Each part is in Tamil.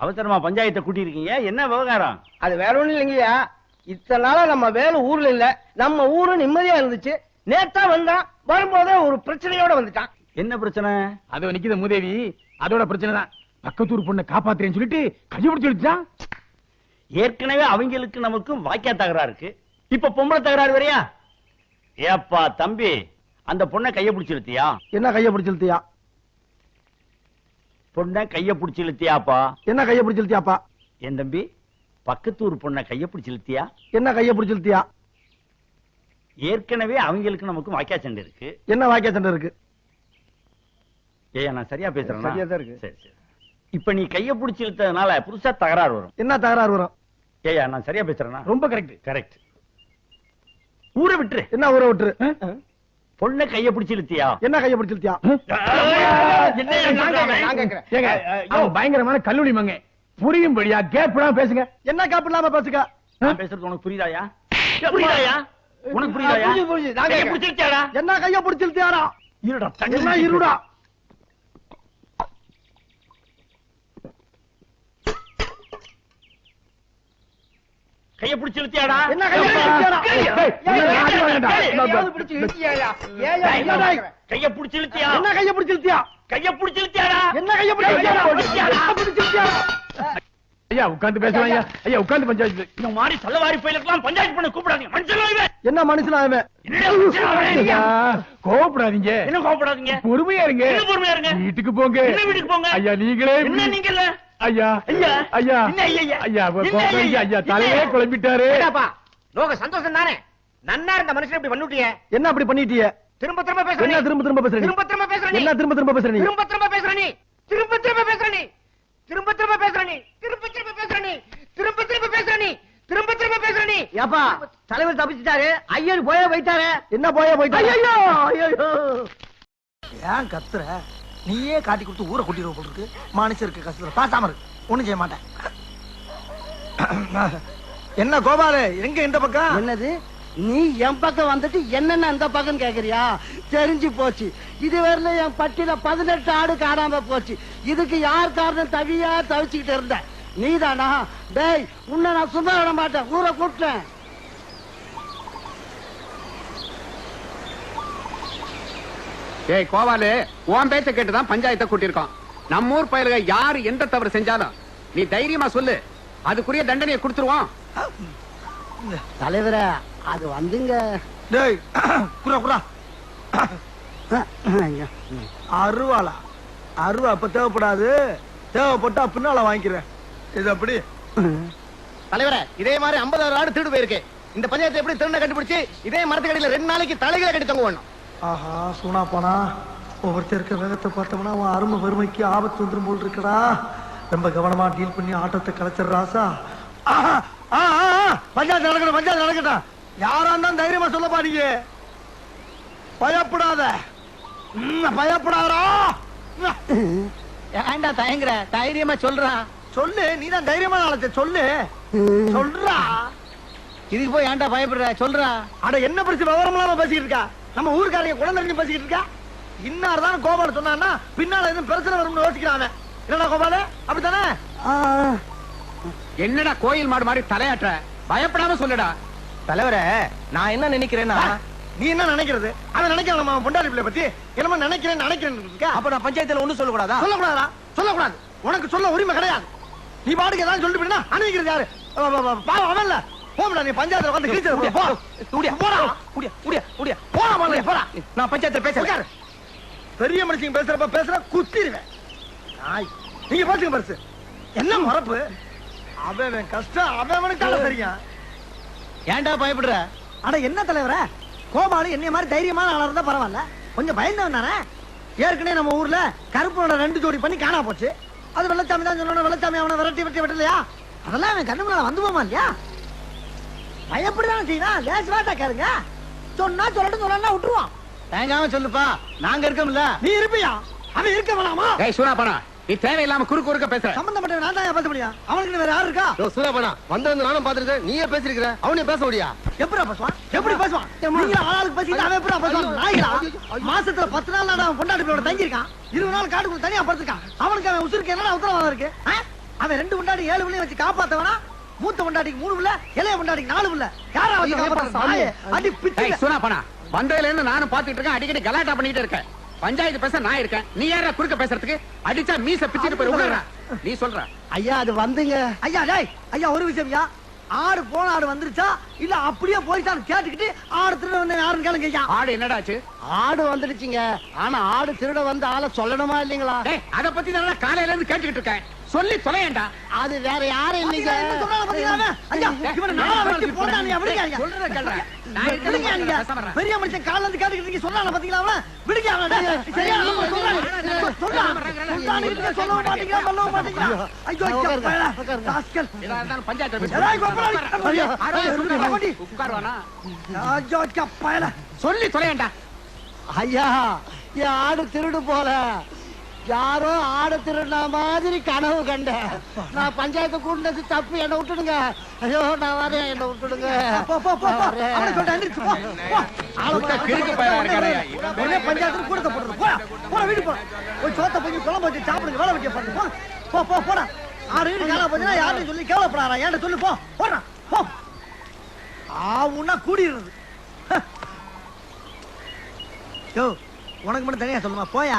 அவசரமா பஞ்சாயத்தை கூட்டியிருக்கீங்க. என்ன விவகாரம்? அது வேற ஒண்ணும் இல்லைங்கய்யா. இத்தனை நாளா நம்ம வேலை ஊர்ல இல்ல. நம்ம ஊரு நிம்மதியா இருந்துச்சு. நேத்தா வந்தான். வரும்போதே ஒரு பிரச்சனையோட வந்துட்டான். என்ன பிரச்சனை? அது நிக்குது மூதேவி. அதோட பிரச்சனை தான். பக்கத்தூர் பொண்ணை காப்பாத்துறேன்னு சொல்லிட்டு கையை பிடிச்சு வச்சுட்டான் ஏற்கனவே அவங்களுக்கு நமக்கும் வாக்கியா தகராறு இருக்கு. இப்ப பொம்பளை தகராறு வரையா ஏப்பா தம்பி அந்த பொண்ணை கைய பிடிச்சு இழுத்தியா? என்ன கைய பிடிச்சிருத்தியா பொண்ணை கைய பிடிச்சு இழுத்தியாப்பா? என்ன கைய பிடிச்சிருத்தியாப்பா என் தம்பி பக்கத்தூர் பொண்ணை கைய பிடிச்சு இழுத்தியா? என்ன கைய பிடிச்சிருத்தியா ஏற்கனவே அவங்களுக்கு நமக்கும் வாக்கியா சண்டை இருக்கு. என்ன வாக்கிய சண்டை இருக்கு? ஏய்யா நான் சரியா பேசுறேன்? சரியா தான் இருக்கு. சரி சரி. இப்ப நீ கைய பிடிச்சு இழுத்ததுனால புதுசா தகராறு வரும். என்ன தகராறு வரும்? ஏய்யா நான் சரியா பேசுறேனா? ரொம்ப கரெக்ட் கரெக்ட் ஊரை விட்டுரு. என்ன ஊரை விட்டுரு? பொண்ணை கைய பிடிச்சு இழுத்தியா? என்ன கைய அவன் பயங்கரமான கல்லூரி மங்க புரியும்படியா கேப்லாம் பேசுங்க. என்ன காப்பு இல்லாம பேசுக்க நான் பேசுறது உனக்கு புரியுதாயா? புரியுதாயா? உனக்கு புரியுதாயா? கைய. பிடிச்சு என்ன கைய பிடிச்சிருத்தியாரா இருடா இருடா? கைய பிடிச்சு இழுத்தியாடா என்ன கைய பிடிச்சு டேய், என்ன? கைய பிடிச்சு இழுத்தியா கைய பிடிச்சிருத்தியா கைய பிடிச்சு இழுத்தியாடா என்ன கைய? என்ன பிடிச்சிருத்தியாரா ஐயா உட்கார்ந்து பேசுவாங்க ஐயா ஐயா உட்கார்ந்து பஞ்சாயத்து இந்த மாதிரி சல்லவாரி பயிலுக்கெல்லாம் பஞ்சாயத்து பண்ண கூப்பிடாதீங்க மனுஷன் இவன். என்ன மனுஷனா? ஐயா, கோவப்படாதீங்க என்ன கோவப்படாதீங்க பொறுமையா இருங்க என்ன பொறுமையா இருங்க? வீட்டுக்கு போங்க என்ன வீட்டுக்கு போங்க? ஐயா நீங்களே என்ன நீங்க இல்ல ஐயா ஐயா. ஐயா என்ன ஐயா, ஐயா? ஐயா தலையே? குழம்பிட்டாரு நோக சந்தோஷம் தானே நன்னா இருந்த மனுஷன் இப்படி பண்ணிட்டியே என்ன அப்படி பண்ணிட்டிய திரும்ப திரும்ப பேசுற என்ன நீ. திரும்ப திரும்ப பேசுற திரும்ப திரும்ப பேசுற. என்ன திரும்ப திரும்ப பேசுற நீ திரும்ப திரும்ப பேசுற நீ திரும்ப திரும்ப பேசுற நீ திரும்ப திரும்ப பேசுற நீ திரும்ப திரும்ப பேசுற நீ திரும்ப திரும்ப பேசுற நீ திரும்ப திரும்ப பேசுற நீ ஏப்பா தலைவர் தப்பிச்சிட்டாரு ஐயர் போய வைத்தாரு என்ன போய போயிட்டா ஐயோ ஐயோ ஏன் கத்துற நீயே காட்டி கொடுத்து ஊரை கூட்டிடுவ போல் இருக்கு. மனுஷருக்கு கஷ்டத்தில் பேசாம இருக்கு ஒன்றும் செய்ய மாட்டேன். என்ன கோபாலு எங்க இந்த பக்கம்? என்னது? நீ என் பக்கம் வந்துட்டு என்னென்ன அந்த பக்கம் கேக்குறியா? தெரிஞ்சு போச்சு. இதுவரையில என் பட்டியல பதினெட்டு ஆடு காணாம போச்சு. இதுக்கு யார் காரணம்? தவியா தவிச்சுக்கிட்டு இருந்த நீதானா? டேய் உன்னை நான் சும்மா விட மாட்டேன். ஊரை கூட்டேன் ஏய் கோவாலு உன் பேச்ச கேட்டுதான் பஞ்சாயத்தை கூட்டியிருக்கோம் நம்ம ஊர் பயலுக யாரு எந்த தவறு செஞ்சாலும் நீ தைரியமா சொல்லு. அதுக்குரிய தண்டனையை கொடுத்துருவோம். தலைவரே அது வந்துங்க. டேய் குரா குரா. அருவாளா. அருவா அப்ப தேவைப்படாது. தேவைப்பட்டா பின்னால வாங்கிக்கிறேன். இது அப்படி தலைவரே இதே மாதிரி ஐம்பதாயிரம் ஆடு திருடு போயிருக்கு. இந்த பஞ்சாயத்தை எப்படி திருண்ண கண்டுபிடிச்சு இதே மரத்துக்கடியில ரெண்டு நாளைக்கு தலைகளை கட்டி தொங்க வேணும் ஆஹா சூனா போனா ஒவ்வொருத்தர் இருக்க வேகத்தை பார்த்தோம்னா அவன் அருமை வறுமைக்கு ஆபத்து வந்துரும் போல் இருக்கடா. ரொம்ப கவனமா டீல் பண்ணி ஆட்டத்தை கலைச்சர் ராசா. பஞ்சாயத்து நடக்கணும் பஞ்சாயத்து நடக்கட்டும். யாரா இருந்தாலும் தைரியமா சொல்ல பாருங்க பயப்படாத. ம், பயப்படாதடா. ஏன்டா தயங்குற? தைரியமா சொல்றான் சொல்லு நீதான் தைரியமா நாளைக்கு சொல்லு. சொல்றா. இதுக்கு போய் ஏன்டா பயப்படுற? சொல்றா. அட என்ன பிரச்சனை விவரம் இல்லாம பேசிக்கிட்டு இருக்கா? நம்ம ஊருக்காரங்க குழந்தை பேசிக்கிட்டு இருக்கா? இன்னார் தான் கோபால சொன்னான்னா பின்னால எதுவும் பிரச்சனை வரும்னு யோசிக்கிறான் அவன். என்னடா கோபால? அப்படித்தானே? என்னடா கோயில் மாடு மாதிரி தலையாட்டுற? பயப்படாம சொல்லுடா. தலைவரே நான் என்ன நினைக்கிறேன்னா நீ என்ன நினைக்கிறது? அவன் நினைக்கிறான் நம்ம பொண்டாடி பிள்ளை பத்தி? என்னமோ நினைக்கிறேன் நினைக்கிறேன் இருக்கா? அப்ப நான் பஞ்சாயத்துல ஒண்ணு சொல்லக்கூடாதா? சொல்லக்கூடாதா சொல்லக்கூடாது. உனக்கு சொல்ல உரிமை கிடையாது. நீ பாட்டுக்கு ஏதாவது சொல்லிட்டு அனுப்பிக்கிறது யாரு? பாவம் அவன் இல்ல போம்டா நீ பஞ்சாயத்துல வந்து கிழிச்சது போ. உடியா போடா. உடியா உடியா உடியா போடா முதல்ல, போடா. நான் பஞ்சாயத்துல பேசுறேன். பெரிய மனுஷங்க பேசுறப்ப பேசுற குத்திடுவேன். நாய். நீங்க பேசுங்க பெருசு. என்ன மறப்பு அவன் கஷ்டம். அவன் அவனுக்கு தெரியும். ஏன்டா பயப்படுற? அட என்ன தலைவர? கோபாலு என்னைய மாதிரி தைரியமான ஆளா இருந்தா பரவாயில்ல. கொஞ்சம் பயந்தவன் தானே. ஏற்கனவே நம்ம ஊர்ல கருப்பனோட ரெண்டு ஜோடி பண்ணி காணா போச்சு. அது வெள்ளச்சாமி தான் சொன்ன வெள்ளச்சாமி அவனை விரட்டி விரட்டி விட்டலையா அதெல்லாம் அவன் கண்ணு முன்னால வந்து போமா இல்லையா? பயப்படுதானே செய்யணும்? லேஸ் வாட்டா கேளுங்க. சொன்னா சொல்லட்டும் சொன்னா விட்டுருவான் தயங்காம சொல்லுப்பா. நாங்க இருக்கோம்ல. நீ இருப்பியா? அவன் இருக்க வேணாமா? ஏய் சூனா பண்ணா நீ தேவையில்லாம குறுக்கு குறுக்க பேசுற. சம்பந்தப்பட்ட நான் தான் பேச முடியும்? அவனுக்கு வேற யாரு இருக்கா? சூரியபனா வந்திருந்து நானும் பாத்துருக்கேன் நீயே பேசிருக்கிற. அவனே பேச முடியா எப்படி பேசுவான்? எப்படி பேசுவான்? நீங்க ஆளாளுக்கு பேசிட்டு அவன் எப்படி பேசுவான்? நாய்களா? மாசத்துல பத்து நாள் நான் அவன் பொண்டாட்டிகளோட தங்கியிருக்கான். இருபது நாள் காட்டுக்குள்ள தனியா படுத்துக்கான் அவனுக்கு அவன் உசுருக்கு என்ன உத்தரவாதம் இருக்கு? அவன் ரெண்டு பொண்டாட்டி ஏழு பிள்ளைய வச்சு காப்பாத்தவனா? மூத்த பொண்டாட்டிக்கு மூணு பிள்ளை இளைய பொண்டாட்டிக்கு நாலு பிள்ளை. யாரா வச்சு காப்பாத்துறது? நாயே, அடி பிச்சு சுனா பண்ணா வந்ததுல இருந்து நானும் பாத்துட்டு இருக்கேன் அடிக்கடி கலாட்டா பண்ணிட்டு இருக்கேன் பஞ்சாயத்து பேச நான் இருக்கேன். நீ யாரா குறுக்க பேசுறதுக்கு? அடிச்சா மீச பிச்சுட்டு போய் விடுறா நீ சொல்ற. ஐயா அது வந்துங்க. ஐயா டேய் ஐயா ஒரு விஷயம்யா ஆடு போன ஆடு வந்துருச்சா? இல்ல அப்படியே போயிட்டான்னு கேட்டுக்கிட்டு ஆடு திருட வந்து யாருன்னு கேளுங்க ஐயா. ஆடு என்னடாச்சு? ஆடு வந்துடுச்சுங்க. ஆனா ஆடு திருட வந்து ஆளை சொல்லணுமா இல்லீங்களா? அத பத்தி நான் காலையில இருந்து கேட்டுக்கிட்டு இருக்கேன். சொல்லி தொலையேண்டா. அது வேற யாரும் இல்லைங்க. பெரிய மனுஷன் காலைல இருந்து கேட்டுக்கிட்டு சொல்றானா பாத்தீங்களா? விடுங்க. சொல்லி தொலையேண்டா. ஐயா என் ஆடு திருடு போல. யாரோ ஆடு திருடின மாதிரி கனவு கண்டேன் நான் பஞ்சாயத்து கூட்டினது தப்பு என்ன விட்டுடுங்க ஐயோ நான் வரேன் என்ன விட்டுடுங்க போ, போ, போ, நான் போ. வரேன். அவனை சொல்லிட்டு எந்திரிச்சு போ. போ. ஆளை விட்டா போ. கிறுக்கு பயலா இருக்காருய்யா, இவன் உடனே பஞ்சாயத்துல கூடத்தை போட்டுரு. போடா. போடா. போய் சோத்தை பொங்கி குழம்பு வச்சு சாப்பிடுங்க வேலை வெட்டிய பாருங்க போ. போ போடா ஆறு வீடு காணா போச்சுன்னா யாரும் சொல்லி கேவலப்படாரா ஏன்டா சொல்லு போ போடா போ ஆவுன்னா கூடிடுறது. யோ உனக்கு மட்டும் தனியா சொல்லுமா போயா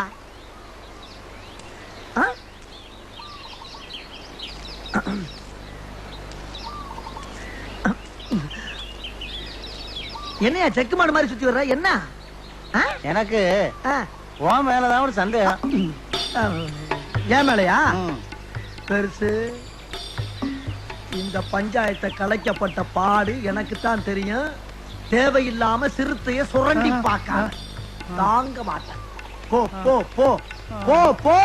என்னையா செக்கு மாடு மாதிரி சுத்தி வர்ற? என்ன? எனக்கு. உன் மேலதான் ஒரு சந்தேகம். ஏன் மேலையா. பெருசு இந்த பஞ்சாயத்தை கலைக்கப்பட்ட பாடு எனக்கு தான் தெரியும். தேவையில்லாம சிறுத்தைய சுரண்டி பார்க்க தாங்க மாட்டேன். போ போ போ. போ போ.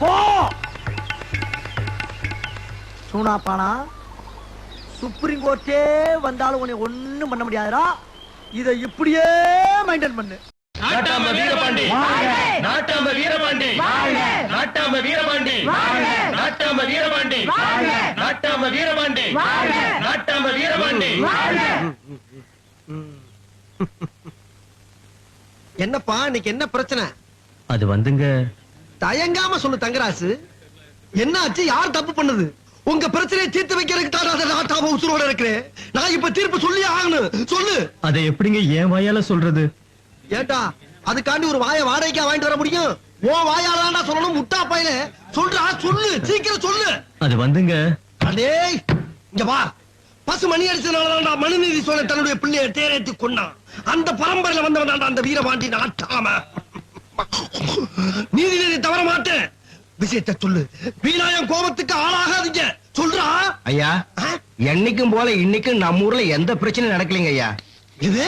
போ. சூனாப்பானா சுப்ரீம் கோர்ட்டே வந்தாலும் உன்னை ஒண்ணும் பண்ண முடியாதுடா. இதை இப்படியே மெயின்டைன் பண்ணு. நாட்டாம வீரபாண்டி. நாட்டாம வீரபாண்டி. நாட்டாம வீரபாண்டி. நாட்டாம வீரபாண்டி. நாட்டாம வீரபாண்டி. நாட்டாம வீரபாண்டி. என்னப்பா இன்னைக்கு என்ன பிரச்சனை? அது வந்துங்க. தயங்காம சொல்லு தங்கராசு. என்ன ஆச்சு யார் தப்பு பண்ணுது? உங்க பிரச்சனையை தீர்த்து வைக்கிறதுக்கு தான் நாட்டாம உசுரோட இருக்கிறேன். நான் இப்ப தீர்ப்பு சொல்லி ஆகணும். சொல்லு. அதை எப்படிங்க என் வாயால சொல்றது? ஏட்டா அதுக்காண்டி ஒரு வாயை வாடகைக்கா வாங்கிட்டு வர முடியும்? ஓ வாயால சொல்லணும் முட்டா பையல சொல்றா சொல்லு. சீக்கிரம் சொல்லு. அது வந்துங்க. அடேய் இங்க வா. பசு மணி அடிச்சதுனாலதான்டா மனுநீதி சோழ தன்னுடைய பிள்ளைய தேரேத்தி கொண்டான் அந்த பரம்பரையில வந்தவன் அந்த வீரபாண்டி நாட்டாம நீதி நீதி தவற மாட்டேன். விஷயத்தை சொல்லு. வீணாயம் கோபத்துக்கு ஆளாகாதீங்க. சொல்றா? ஐயா? என்னைக்கும் போல இன்னைக்கும் நம்ம ஊர்ல எந்த பிரச்சனையும் நடக்கலைங்க ஐயா. இது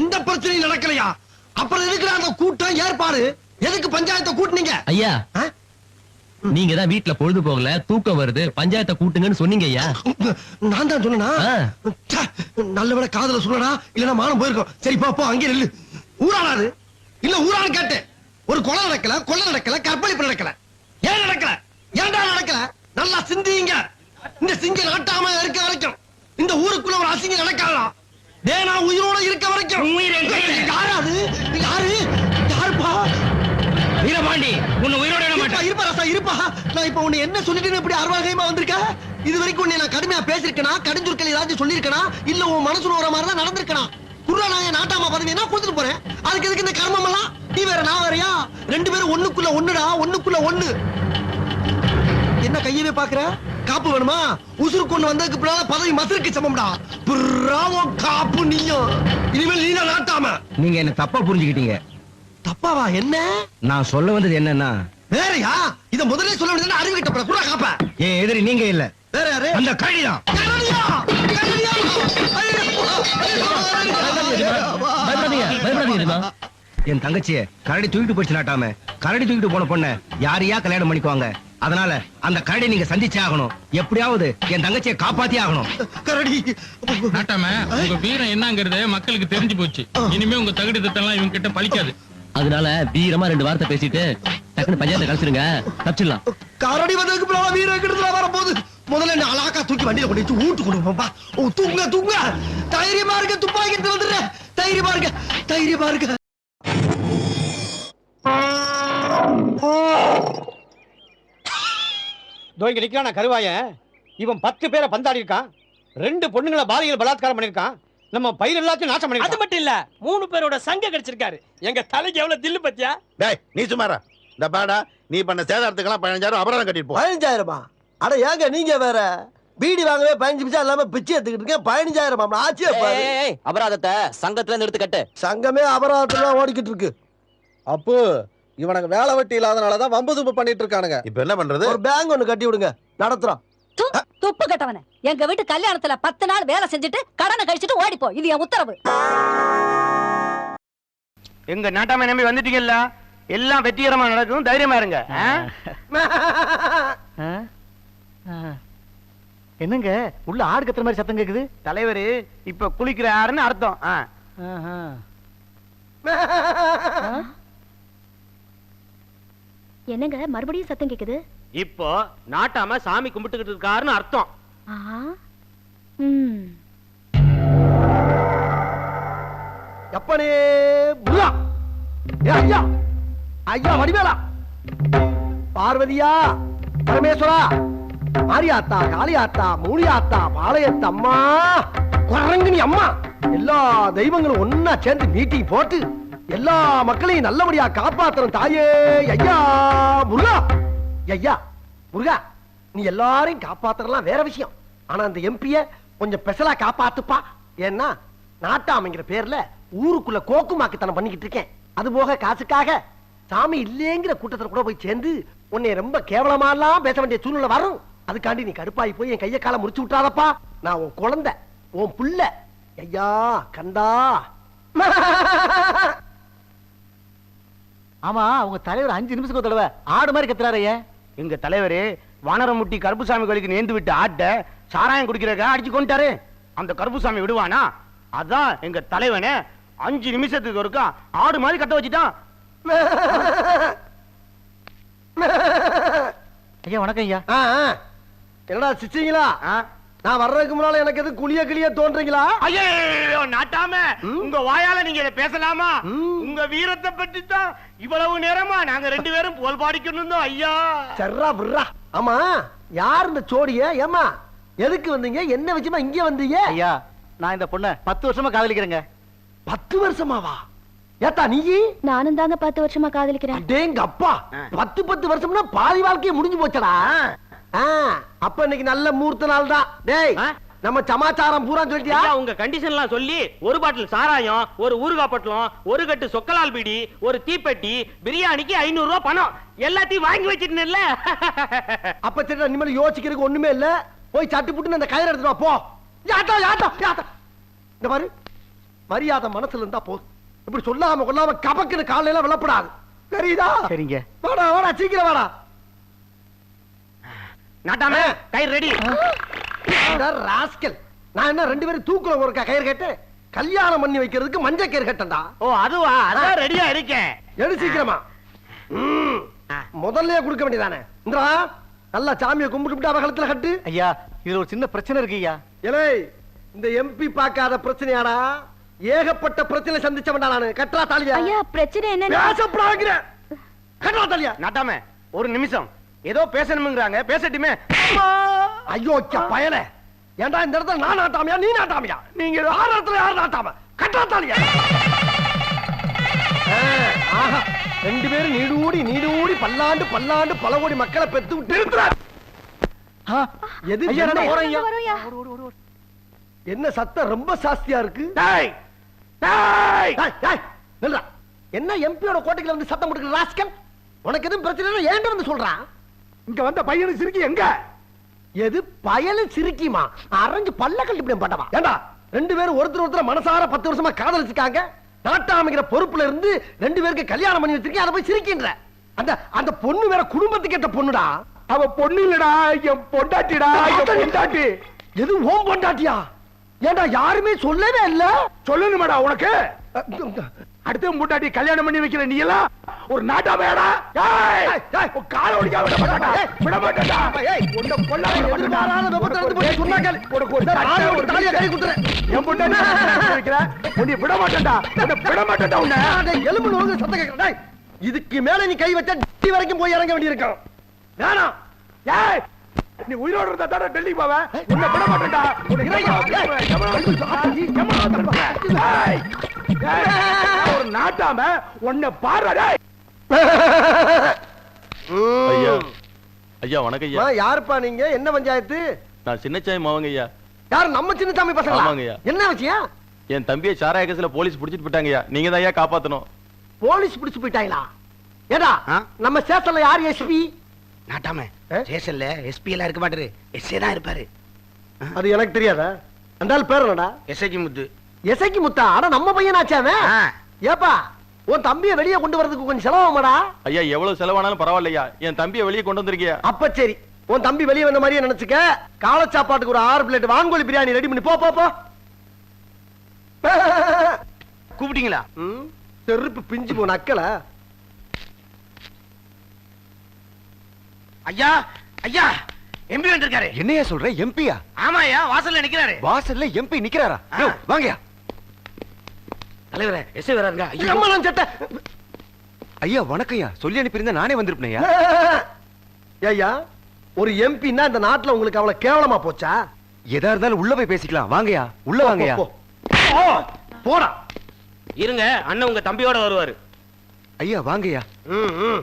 எந்த பிரச்சனையும் நடக்கலையா? அப்புறம் எதுக்கு அந்த கூட்டம்? ஏற்பாடு? எதுக்கு பஞ்சாயத்தை கூட்டுனீங்க? ஐயா? நீங்க தான் வீட்டுல பொழுது போகல தூக்கம் வருது பஞ்சாயத்தை கூட்டுங்கன்னு சொன்னீங்க ஐயா. நான் தான் சொன்னா. நல்ல காதல சொல்லடா இல்லன்னா மானம் போயிருக்கோம். சரி போ போ அங்கே நில்லு. ஊராளாது இல்ல ஊரான்னு கேட்டேன். ஒரு கொலை நடக்கல கொலை நடக்கல கற்பழிப்பு நடக்கல. ஏன் நடக்கல? ஏன்டா நடக்கல? நல்லா சிந்திங்க. இந்த சிங்க நாட்டாம இருக்க வரைக்கும். இந்த ஊருக்குள்ள ஒரு அசிங்கம் நடக்காதா? டே நான் உயிரோட இருக்க வரைக்கும். யாராது யாரு யாருப்பா? வீரபாண்டி உன்னை உயிரோட இருப்பா இருப்பா ராசா இருப்பா. நான் இப்ப உன்னை என்ன சொல்லிட்டு இப்படி அருவாகையமா வந்திருக்க? இது வரைக்கும் உன்னை நான் கடுமையா பேசிருக்கனா கடுஞ்சொற்கள் ஏதாச்சும் சொல்லிருக்கனா இல்ல உன் மனசுல வர மாதிரி தான் நடந்திருக்கனா? குர்ரா நான் நாட்டாமா பதவி என்ன கொடுத்துட்டு போறேன். அதுக்கு எதுக்கு இந்த கர்மம் எல்லாம் நீ வேற நான் வேறயா? ரெண்டு பேரும் ஒண்ணுக்குள்ள ஒண்ணுடா ஒண்ணுக்குள்ள ஒண்ணு. என்ன கையவே பாக்குற காப்பு வேணுமா? உசுறு கொண்டு வந்ததுக்கு பின்னால பதவி மசருக்கு சமம்டா. பிராவோ காப்பு நீயும் இனிமேல் நீ தான் நாட்டாம. நீங்க என்ன தப்பா புரிஞ்சுக்கிட்டீங்க? தப்பாவா? என்ன? நான் சொல்ல வந்தது என்னன்னா வேறயா? இத முதல்ல சொல்ல வேண்டியது அறிவிக்கிட்ட குரா காப்ப. என் எதிரி நீங்க இல்ல. வேற யாரு? அந்த கழிதான் கரடியா! கரடியா! ஐயோ! பயப்படாதீங்க பயப்படாதீங்க என் தங்கச்சிய கரடி தூக்கிட்டு போயிடுச்சு நாட்டாம. கரடி தூக்கிட்டு போன பொண்ண யாரையா கல்யாணம் பண்ணிக்குவாங்க? அதனால அந்த கரடி நீங்க சந்திச்சே ஆகணும். எப்படியாவது என் தங்கச்சியை காப்பாத்தி ஆகணும். கரடி. நாட்டாம உங்க வீரம் என்னங்கிறது மக்களுக்கு தெரிஞ்சு போச்சு. இனிமே உங்க தகுதி திட்டம் எல்லாம் இவங்க கிட்ட பலிக்காது அதனால வீரமா ரெண்டு வார்த்தை பேசிட்டு டக்குனு பஞ்சாயத்தை கழிச்சிருங்க தப்பிச்சிடலாம். கரடி வந்ததுக்கு அப்புறம் வீர கிட்டத்துல வர போகுது முதல்ல என்ன அலாக்கா தூக்கி வண்டியில கொண்டு வச்சு வீட்டு கொண்டு போப்பா ஓ தூங்க தூங்க தைரியமா இருக்க துப்பாக்கி எடுத்து வந்துடுறேன். தைரியமா இருக்க தைரியமா இருக்க இங்க நிக்கிறான கருவாய? இவன் பத்து பேரை பந்தாடி இருக்கான். ரெண்டு பொண்ணுங்களை பாலியல் பலாத்காரம் பண்ணிருக்கான் நம்ம பயிர் எல்லாத்தையும் நாசம் அது பண்ணிருக்கான் மட்டும் இல்ல மூணு பேரோட சங்க கிடைச்சிருக்காரு. எங்க தலைக்கு எவ்வளவு தில்லு பத்தியா? டேய் நீ சுமாரா இந்த பாடா நீ பண்ண சேதாரத்துக்கெல்லாம் பதினஞ்சாயிரம் அபராதம் கட்டிட்டு போ. பதினஞ்சாயிரமா? அட ஏங்க நீங்க வேற? பீடி வாங்கவே பதினஞ்சு நிமிஷம் இல்லாம பிச்சை எடுத்துக்கிட்டு இருக்கேன். பதினஞ்சாயிரம் ஆச்சியா பாரு. அபராதத்தை சங்கத்துல இருந்து எடுத்து கட்டு சங்கமே அபராதத்துல ஓடிக்கிட்டு இருக்கு. அப்போ இவனுக்கு வேலை வெட்டி இல்லாதனாலதான் வம்பு தும்பு பண்ணிட்டு இருக்கானுங்க. இப்ப என்ன பண்றது? ஒரு பேங்க் ஒண்ணு கட்டி விடுங்க. நடத்துறோம். துப்பு கட்டவன. எங்க வீட்டு கல்யாணத்துல பத்து நாள் வேலை செஞ்சுட்டு கடனை கழிச்சிட்டு ஓடிப்போ. இது என் உத்தரவு. எங்க நாட்டாம நம்பி வந்துட்டீங்கல்ல? எல்லாம் வெற்றிகரமா நடக்கும். தைரியமா இருங்க. என்னங்க? உள்ள ஆடு கத்துற மாதிரி சத்தம் கேக்குது? தலைவர் இப்ப குளிக்கிற ஆறுன்னு அர்த்தம். ஆ. என்னங்க? மறுபடியும் சத்தம் கேக்குது? இப்போ நாட்டாம சாமி கும்பிட்டுக்கிட்டு இருக்காருன்னு அர்த்தம். ம். எப்பனே புல்லா ஐயா! ஐயா வடிவேலா! பார்வதியா! பரமேஸ்வரா! ஆரியாத்தா காளியாத்தா மூலியாத்தா பாளையத்தம்மா குரங்கினி அம்மா. எல்லா தெய்வங்களும் ஒன்னா சேர்ந்து மீட்டிங் போட்டு எல்லா மக்களையும் நல்லபடியா காப்பாத்தணும் தாயே ஐயா முருகா. ஐயா முருகா நீ எல்லாரையும் காப்பாத்துறலாம் வேற விஷயம். ஆனா அந்த எம்பிய கொஞ்சம் ஸ்பெஷலா காப்பாத்துப்பா. ஏன்னா நாட்டாமைங்கிற பேர்ல ஊருக்குள்ள கோக்குமாக்குத்தனம் பண்ணிக்கிட்டு இருக்கேன். அது போக காசுக்காக சாமி இல்லேங்கிற கூட்டத்துல கூட போய் சேர்ந்து உன்னை ரொம்ப கேவலமாலாம் பேச வேண்டிய சூழ்நிலை வரும். அதுக்காண்டி நீ கடுப்பாயி போய் என் கைய காலை முடிச்சு விட்டாதப்பா நான் உன் குழந்தை உன் புள்ள. ஐயா கண்டா. ஆமா உங்க தலைவர் அஞ்சு நிமிஷத்துக்கு ஒரு தடவை ஆடு மாதிரி கத்துறாரு எங்க தலைவர் வானரமுட்டி கருப்புசாமி கோயிலுக்கு நேர்ந்து விட்டு ஆட்ட சாராயம் குடிக்கிறக்க அடிச்சு கொண்டாரு அந்த கருப்புசாமி விடுவானா? அதான் எங்க தலைவனே அஞ்சு நிமிஷத்துக்கு ஒருக்கா ஆடு மாதிரி கட்ட வச்சுட்டான். ஐயா வணக்கம் ஐயா. ஆ. என்னடா சிச்சிங்களா நான் வர்றதுக்கு முன்னால எனக்கு எது குளிய கிளிய தோன்றீங்களா? ஐயோ நாட்டாம? உங்க வாயால நீங்க இதை பேசலாமா. உங்க வீரத்தை பற்றி தான் இவ்வளவு நேரமா நாங்க ரெண்டு பேரும் புகழ் பாடிக்கணும் ஐயா. சர்ரா புர்ரா ஆமா யார் இந்த சோடிய? ஏமா எதுக்கு வந்தீங்க? என்ன வச்சுமா இங்க வந்தீங்க? ஐயா நான் இந்த பொண்ண பத்து வருஷமா காதலிக்கிறேங்க. பத்து வருஷமாவா? ஏத்தா நீ? நானும் தாங்க பத்து வருஷமா காதலிக்கிறேன். அடேங்க அப்பா. பத்து பத்து வருஷம்னா பாதி வாழ்க்கையே முடிஞ்சு போச்சடா. அப்ப இன்னைக்கு நல்ல மூர்த்த நாள் தான் டேய்? நம்ம சமாச்சாரம் பூரா சொல்லிட்டியா? உங்க கண்டிஷன் எல்லாம் சொல்லி ஒரு பாட்டில் சாராயம் ஒரு ஊறுகாய் பட்டலம் ஒரு கட்டு சொக்கலால் பீடி ஒரு தீப்பெட்டி பிரியாணிக்கு ஐநூறு ரூபாய் பணம். எல்லாத்தையும் வாங்கி வச்சிருந்தேன்ல அப்ப சரி நிம்மதி யோசிக்கிறதுக்கு ஒண்ணுமே இல்ல. போய் சட்டு புட்டு அந்த கயிறு எடுத்துட்டு வா போ. யாத்தா யாத்தா யாத்தா இந்த பாரு மரியாதை மனசுல இருந்தா போதும். இப்படி சொல்லாம கொள்ளாம கபக்குன்னு காலையில விழப்படாது. தெரியுதா? சரிங்க. வாடா வாடா சீக்கிரம் வாடா. நாட்டாம கயிறு ரெடி. ராஸ்கல். நான் என்ன ரெண்டு பேரும் தூக்குல ஒரு கயிறு கட்டு? கல்யாணம் பண்ணி வைக்கிறதுக்கு மஞ்சள் கயிறு கட்டண்டா? ஓ அதுவா? அதான் ரெடியா இருக்கேன். எடு சீக்கிரமா. ம். முதல்லயே கொடுக்க வேண்டியதானே. இந்திரா நல்லா சாமியை கும்பிட்டு அவ கழுத்துல கட்டு. ஐயா இதுல ஒரு சின்ன பிரச்சனை இருக்கு ஐயா. ஏலே இந்த எம்பி பார்க்காத பிரச்சனையாடா. ஏகப்பட்ட பிரச்சனை சந்திச்சவன்டா நானு. கட்டுறா தாலியா. ஐயா பிரச்சனை என்ன பேசப்படாங்கிற கட்டுறா தாலியா. நாட்டாம ஒரு நிமிஷம். ஏதோ பேசணுங்கிறாங்க பேசட்டுமே. ஐயோ பயல. ஏன்டா இந்த இடத்துல நான் நாட்டாமையா நீ நாட்டாமையா? நீங்க ஆறு இடத்துல யார் நாட்டாம? கட்டுறா தாலியா ஆ, ஆஹா. ரெண்டு பேரும் நீடூடி நீடூடி பல்லாண்டு பல்லாண்டு பல கோடி மக்களை பெத்து விட்டு இருக்கிறார் எது என்ன சத்தம் ரொம்ப சாஸ்தியா இருக்கு? டேய்! டேய்! டேய், டேய், நில்றா. என்ன எம்பியோட கோட்டைக்குள்ள வந்து சத்தம் போட்டுக்கிற ராஸ்கல்? உனக்கு எதுவும் பிரச்சனை இல்லை ஏன்டா வந்து சொல்றான் இங்க வந்த பையனுக்கு சிரிக்கி எங்க? எது? பயலு சிரிக்கிமா? அரைஞ்சு பல்ல கட்டி பட்டவா. ஏண்டா? ரெண்டு பேரும் ஒருத்தர் ஒருத்தர் மனசார பத்து வருஷமா காதலிச்சுக்காங்க. நாட்டாமைக்கிற பொறுப்புல இருந்து ரெண்டு பேருக்கு கல்யாணம் பண்ணி வச்சிருக்கேன் அதை போய் சிரிக்கின்ற. அந்த அந்த பொண்ணு வேற குடும்பத்துக்கு ஏத்த பொண்ணுடா. அவ பொண்ணு இல்லடா என் பொண்டாட்டிடா பொண்டாட்டி. எது ஓம் பொண்டாட்டியா? ஏண்டா யாருமே சொல்லவே இல்ல. சொல்லணுமாடா உனக்கு? அடுத்த முட்டாட்டி கல்யாணம் பண்ணி வைக்கிற நீ எல்லாம் ஒரு நாட்டா வேடா கால ஒடிக்க விட மாட்டா விட மாட்டா உன்னை கொல்லாம விட மாட்டேன்டா. எதிர்பாராத விபத்துல இருந்து போய் சொன்னா கேளு. உனக்கு ஒரு தாலியை கை பிச்சை. குத்துறேன். என் வைக்கிற, உன்னை விட மாட்டேன்டா. உன்னை விட மாட்டேன்டா உன்னை. எலும்பு நோங்க சத்தம் கேட்கிறேன். இதுக்கு மேல நீ கை வச்சா டி வரைக்கும் போய் இறங்க வேண்டியிருக்கும். வேணாம் ஏய் நீ உயிரோடு இருந்தா தானே டெல்லி போவ? உன்னை விட மாட்டேன்டா. உன்னை ஒரு நாட்டாம உன்னை பாரு டேய் ஐயா ஐயா வணக்கம் ஐயா. யாருப்பா நீங்க? என்ன பஞ்சாயத்து? நான் சின்னச்சாமி மாவங்க ஐயா. யார் நம்ம சின்ன சாமி பசங்களா ஆமாங்கய்யா. என்ன விஷயம்? என் தம்பியை சாராய கேஸ்ல போலீஸ் பிடிச்சிட்டு போயிட்டாங்க ஐயா. நீங்க தான் ஐயா காப்பாத்தணும். போலீஸ் பிடிச்சு போயிட்டாங்களா? ஏடா? நம்ம ஸ்டேஷன்ல யார் எஸ்பி நாட்டாம. ஸ்டேஷன்ல எஸ்பி எல்லாம் இருக்க மாட்டாரு. எஸ்ஏ தான் இருப்பாரு. அது எனக்கு தெரியாதா? அந்த பேர் என்னடா? எஸ்ஐக்கு முத்து. எசைக்கு முத்தா? ஆனா நம்ம பையனாச்சாவே ஆ. ஏப்பா உன் தம்பியை வெளியே கொண்டு வரதுக்கு கொஞ்சம் செலவாமாடா ஐயா எவ்வளவு செலவானாலும் பரவாயில்லையா? என் தம்பியை வெளியே கொண்டு வந்திருக்கியா? அப்ப சரி. உன் தம்பி வெளியே வந்த மாதிரியே நினைச்சுக்க. காலை சாப்பாட்டுக்கு ஒரு ஆறு பிளேட் வான்கோழி பிரியாணி ரெடி பண்ணி போ போ போ. கூப்பிட்டீங்களா? செருப்பு பிஞ்சு போன அக்கல. ஐயா ஐயா எம்பி வந்திருக்காரு. என்னையா சொல்ற? எம்பியா? ஆமாயா வாசல்ல நிக்கிறாரு. வாசல்ல எம்பி நிக்கிறாரா? வாங்கயா தலைவரே எஸ்ஐ வராருங்க ஐயோ. எம்மலம் சட்டை ஐயா வணக்கம்யா சொல்லி அனுப்பியிருந்தா நானே வந்திருப்பேன்யா ஐயா. ஒரு எம்பின்னா இந்த நாட்டுல உங்களுக்கு அவ்வளவு கேவலமா போச்சா? எதா இருந்தாலும் உள்ள போய் பேசிக்கலாம். வாங்கயா உள்ள வாங்கயா போடா. இருங்க அண்ணன் உங்க தம்பியோட வருவாரு. ஐயா வாங்கயா ம், ம்.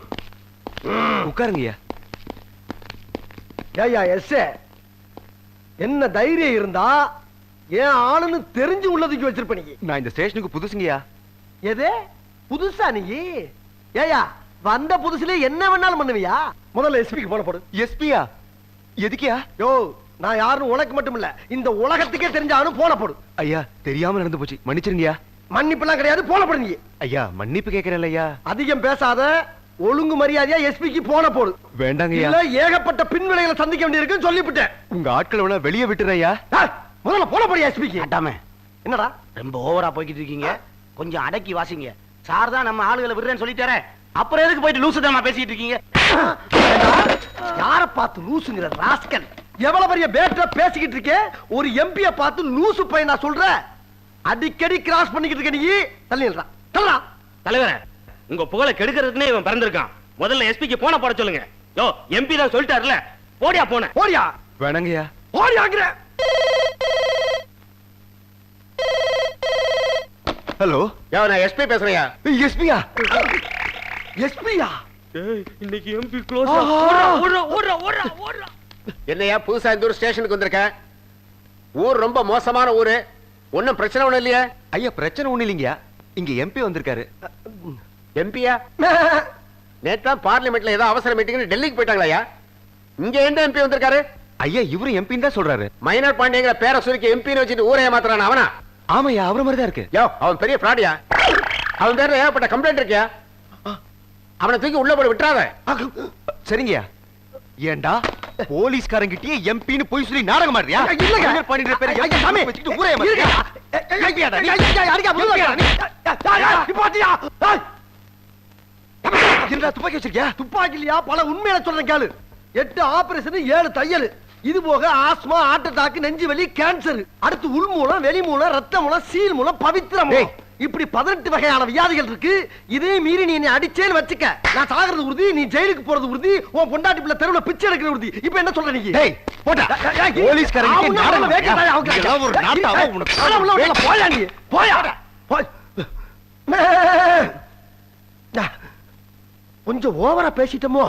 உட்காருங்கய்யா ஏய்யா எஸ் என்ன தைரியம் இருந்தா ஏன் ஆளுன்னு தெரிஞ்சு உள்ளதுக்கு வச்சிருப்ப நீ. நான் இந்த ஸ்டேஷனுக்கு புதுசுங்கய்யா. எது? புதுசா நீ? ஏயா வந்த புதுசுல என்ன வேணாலும் பண்ணுவியா? முதல்ல எஸ்பிக்கு போன போடு. எஸ்பியா எதுக்கியா யோ? நான் யாருன்னு உனக்கு மட்டும் இல்ல இந்த உலகத்துக்கே தெரிஞ்சாலும் போன போடு. ஐயா தெரியாம நடந்து போச்சு. மன்னிச்சிருங்கய்யா. மன்னிப்புலாம் கிடையாது போன போடு நீ. ஐயா மன்னிப்பு கேக்குறேன் ஐயா அதிகம் பேசாத ஒழுங்கு மரியாதையா எஸ்பிக்கு போன போடு. வேண்டாங்கய்யா. இல்ல ஏகப்பட்ட பின்விளைகளை சந்திக்க வேண்டியிருக்குன்னு சொல்லிவிட்டேன். உங்க ஆட்களை வேணா வெளியே ஐயா முதல்ல போன போடியா எஸ்பிக்கு நாட்டாம என்னடா? ரொம்ப ஓவரா போய்கிட்டு இருக்கீங்க. கொஞ்சம் அடக்கி வாசிங்க. சார் தான் நம்ம ஆளுகளை விடுறேன்னு சொல்லிட்டாரே. அப்புறம் எதுக்கு போயிட்டு லூசுதமா பேசிட்டு இருக்கீங்க? யார பார்த்து லூசுங்கிற ராஸ்கல் எவ்வளவு பெரிய பேட்டர பேசிக்கிட்டு இருக்கே? ஒரு எம்பிய பார்த்து லூசு பையன் நான் சொல்ற அடிக்கடி கிராஸ் பண்ணிக்கிட்டு இருக்க நீ தள்ளிடுறா தள்ளா தலைவரே உங்க புகழை கெடுக்கிறதுக்குனே இவன் பிறந்திருக்கான். முதல்ல எஸ்பிக்கு போன போட சொல்லுங்க. யோ எம்பி தான் சொல்லிட்டாருல போடியா போன. ஓடியா வேணாங்கய்யா. ஓடியாங்கிற ஹலோ. யோ நான் எஸ்பி பேசுறேயா எஸ்பியா? எஸ்பியா? இன்னைக்கு எம்பி க்ளோஸ் என்னையா புதுசா இந்த ஊர் ஸ்டேஷனுக்கு வந்திருக்க? ஊர் ரொம்ப மோசமான ஊரு. ஒண்ணும் பிரச்சனை ஒண்ணும் இல்லையா? ஐயா பிரச்சனை ஒண்ணு இல்லைங்கய்யா. இங்க எம்பி வந்திருக்காரு. எம்பியா நேத்தான் பார்லிமெண்ட்ல ஏதோ அவசர மீட்டிங் டெல்லிக்கு போயிட்டாங்களா இங்க எந்த எம்பி வந்திருக்காரு? ஐயா இவரும் எம்பின்னு தான் சொல்றாரு. மைனர் பாண்டியங்கிற பேரை சுருக்கி எம்பின்னு வச்சுட்டு ஊரே மாத்திரான அவனா? ஆமாய்யா அவர மாதிரி தான் இருக்கு. யோ அவன் பெரிய ஃப்ராடியா அவன் பேர்ல ஏகப்பட்ட கம்ப்ளைண்ட் இருக்கியா? அவனை தூக்கி உள்ள போய் விட்டுறாத. சரிங்கய்யா. ஏண்டா போலீஸ்காரங்கிட்டயே எம்பின்னு போய் சொல்லி நாடகம் ஆடுறியா? இல்லங்க. பாண்டியன்ற பேரை ஐயா, சாமி. வச்சுக்கிட்டு ஊரே துப்பாக்கி வச்சிருக்கியா? துப்பாக்கி இல்லையா? பல உண்மையில சொல்றேன் கேளு. எட்டு ஆபரேஷன் ஏழு தையல். இது போக ஆஸ்மா ஹார்ட் அட்டாக் நெஞ்சு வலி கேன்சர் அடுத்து உள் மூலம் வெளி மூலம் ரத்த மூலம் சீல் மூலம் பவித்திர மூலம். இப்படி பதினெட்டு வகையான வியாதிகள் இருக்கு. இதே மீறி நீ என்னை அடிச்சேன்னு வச்சுக்க. நான் சாகிறது உறுதி நீ ஜெயிலுக்கு போறது உறுதி உன் பொண்டாட்டி பிள்ளை தெருவுல பிச்சை எடுக்கிற உறுதி. இப்ப என்ன சொல்ற நீ? டேய் போடா. போலீஸ்காரங்கிட்டயே நாடகம் ஆடுறியா? இதெல்லாம் ஒரு நாட்டாவா உனக்கு போயா நீ? போயா? போய். கொஞ்சம் ஓவரா பேசிட்டோமோ?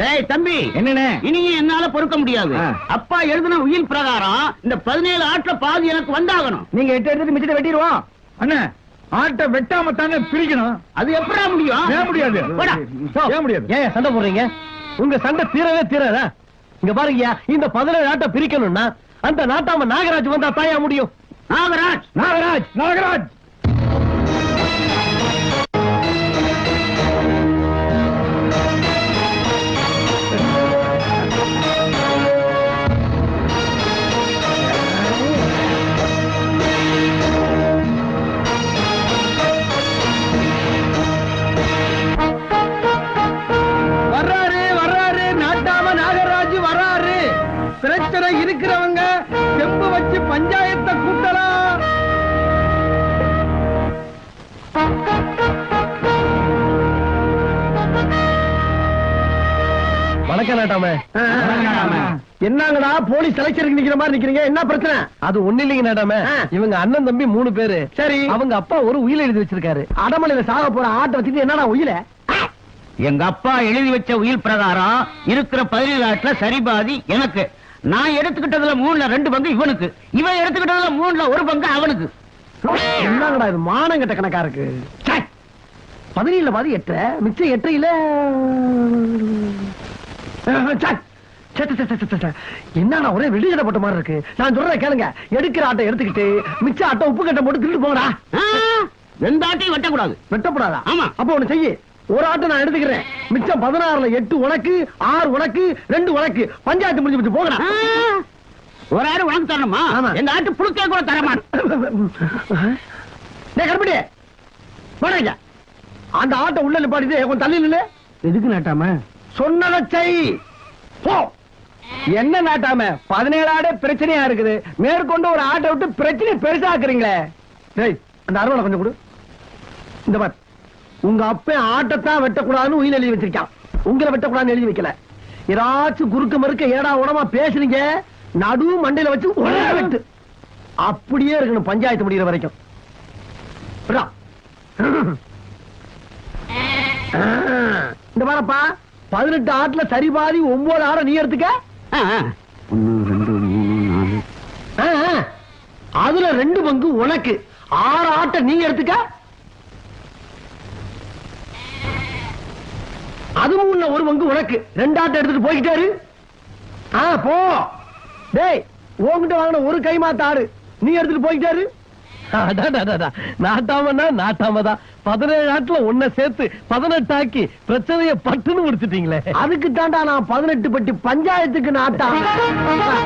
டேய் தம்பி. என்னண்ணே? இனியும் என்னால பொறுக்க முடியாது. அப்பா எழுதின உயில் பிரகாரம் இந்த பதினேழு ஆட்டுல பாதி எனக்கு வந்தாகணும். நீங்க எட்டு எடுத்துட்டு மிச்சத்தை வெட்டிடுவோம். அண்ணா ஆட்டை வெட்டாம தானே பிரிக்கணும்? அது எப்படா முடியும்? ஏன் முடியாது? ஏன் முடியாது? ஏன் சண்டை போடுறீங்க? உங்க சண்டை தீரவே தீராதா? இங்க பாருங்கயா இந்த பதினேழு ஆட்டை பிரிக்கணும்னா அந்த நாட்டாம நாகராஜ் வந்தா தாயா முடியும். நாகராஜ். நாகராஜ். நாகராஜ்! நாட்டாம. என்னங்கடா போலீஸ் செலக்ஷனுக்கு நிக்கிற மாதிரி நிக்கிறீங்க? என்ன பிரச்சனை? அது ஒண்ணு இல்லைங்க நாட்டாம. இவங்க அண்ணன் தம்பி மூணு பேரு. சரி. அவங்க அப்பா ஒரு உயில எழுதி வச்சிருக்காரு. அடமலையில சாக போற ஆட்டை வச்சுட்டு என்னடா உயில எங்க அப்பா எழுதி வச்ச உயில் பிரகாரம் இருக்கிற பதினேழு ஆட்டுல சரி பாதி எனக்கு. நான் எடுத்துக்கிட்டதுல மூணுல ரெண்டு பங்கு இவனுக்கு. இவன் எடுத்துக்கிட்டதுல மூணுல ஒரு பங்கு அவனுக்கு. என்னங்கடா இது மானங்கட்ட கணக்கா இருக்கு. பதினேழுல பாதி எட்டு மிச்சம் எட்டையில என்னடா ஒரே வெளியிட போட்ட மாதிரி இருக்கு? நான் சொல்றேன் கேளுங்க. எடுக்கிற ஆட்டை எடுத்துக்கிட்டு மிச்ச ஆட்டை உப்பு கட்டை போட்டு திருட்டு போங்கடா. எந்த ஆட்டையும் வெட்டக்கூடாது. வெட்டப்படாதா? ஆமா. அப்ப ஒண்ணு செய்யு. ஒரு ஆட்டை நான் எடுத்துக்கிறேன். மிச்சம் பதினாறுல எட்டு உனக்கு ஆறு உனக்கு ரெண்டு உனக்கு. பஞ்சாயத்து முடிஞ்சு போச்சு போகடா ஒரு ஆறு உனக்கு தரணுமா? ஆமா. எங்க ஆட்டு புழுக்கே கூட தரமான் கருப்படி போடுங்க அந்த ஆட்டை உள்ள நிப்பாட்டிட்டு கொஞ்சம் தள்ளி நில்லு. எதுக்கு நாட்டாம? சொன்னதை செய் போ. என்ன நாட்டாம? பதினேழு ஆடே பிரச்சனையா இருக்குது. மேற்கொண்டு ஒரு ஆட்டை விட்டு பிரச்சனை பெருசாக்குறீங்களே. டேய் அந்த அறுவடை கொஞ்சம் கொடு. இந்த பார் உங்க அப்ப ஆட்டத்தான் வெட்டக்கூடாதுன்னு உயிர் எழுதி வச்சிருக்கான். உங்களை வெட்டக்கூடாதுன்னு எழுதி வைக்கல. ஏதாச்சும் குறுக்க மறுக்க ஏடா உடமா பேசுறீங்க நடு மண்டையில வச்சு ஒரே வெட்டு. அப்படியே இருக்கணும் பஞ்சாயத்து முடிகிற வரைக்கும். இந்த பாரப்பா. பதினெட்டு ஆட்டுல சரி பாதி ஒன்பது ஆட நீ எடுத்துக்க. ஒன்னு ரெண்டு மூணு நாலு. அதுல ரெண்டு பங்கு உனக்கு. ஆறு ஆட்டை நீ எடுத்துக்க. அது மூணுல ஒரு பங்கு உனக்கு. ரெண்டு ஆட்டை எடுத்துட்டு போய்கிட்டாரு ஆ போ. டேய் உன்கிட்ட வாங்கின ஒரு கை மாத்த ஆடு. நீ எடுத்துட்டு போய்கிட்டாரு நாட்டாமன்னா நாட்டாம தான் பதினேழு ஆட்டுல ஒன்ன சேர்த்து பதினெட்டு ஆக்கி பிரச்சனைய பட்டுன்னு முடிச்சிட்டீங்களே. அதுக்கு தாண்டா நான் பதினெட்டு பட்டி பஞ்சாயத்துக்கு நாட்டாம